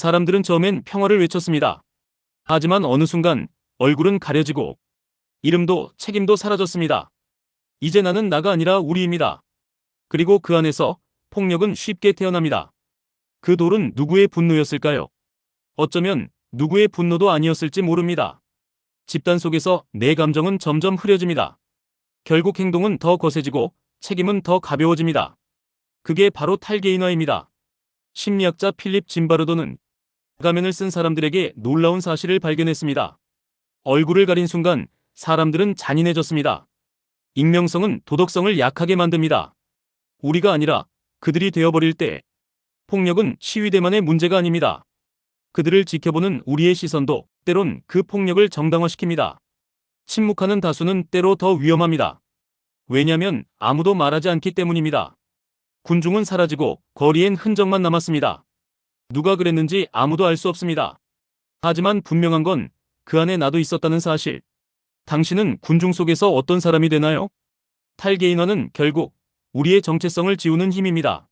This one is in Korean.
사람들은 처음엔 평화를 외쳤습니다. 하지만 어느 순간 얼굴은 가려지고 이름도 책임도 사라졌습니다. 이제 나는 나가 아니라 우리입니다. 그리고 그 안에서 폭력은 쉽게 태어납니다. 그 돌은 누구의 분노였을까요? 어쩌면 누구의 분노도 아니었을지 모릅니다. 집단 속에서 내 감정은 점점 흐려집니다. 결국 행동은 더 거세지고 책임은 더 가벼워집니다. 그게 바로 탈개인화입니다. 심리학자 필립 짐바르도는 가면을 쓴 사람들에게 놀라운 사실을 발견했습니다. 얼굴을 가린 순간 사람들은 잔인해졌습니다. 익명성은 도덕성을 약하게 만듭니다. 우리가 아니라 그들이 되어버릴 때 폭력은 시위대만의 문제가 아닙니다. 그들을 지켜보는 우리의 시선도 때론 그 폭력을 정당화시킵니다. 침묵하는 다수는 때로 더 위험합니다. 왜냐면 아무도 말하지 않기 때문입니다. 군중은 사라지고 거리엔 흔적만 남았습니다. 누가 그랬는지 아무도 알 수 없습니다. 하지만 분명한 건 그 안에 나도 있었다는 사실. 당신은 군중 속에서 어떤 사람이 되나요? 탈개인화는 결국 우리의 정체성을 지우는 힘입니다.